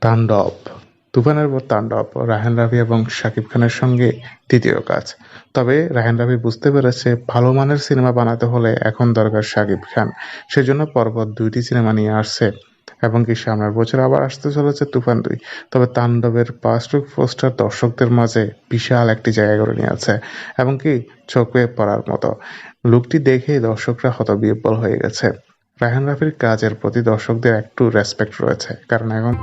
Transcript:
তাণ্ডব। তুফানের পর তাণ্ডব রাহেন রাফি এবং শাকিব খানের সঙ্গে তৃতীয় কাজ। তবে রাহেন রাভি বুঝতে পেরেছে, ভালো মানের সিনেমা বানাতে হলে এখন দরকার শাকিব খান। সেজন্য পরপর দুইটি সিনেমা নিয়ে আসছে। এবং কি সামনের বছর আবার আসতে চলেছে তুফান দুই। তবে তাণ্ডবের ফার্স্ট পোস্টার দর্শকদের মাঝে বিশাল একটি জায়গা করে নিয়েছে এবং কি, চোখে পড়ার মতো। লুকটি দেখেই দর্শকরা হতবিহ্বল হয়ে গেছে। রায়হান রাফির কাজের প্রতি দর্শকদের একটু রেসপেক্ট রয়েছে। কারণ এখন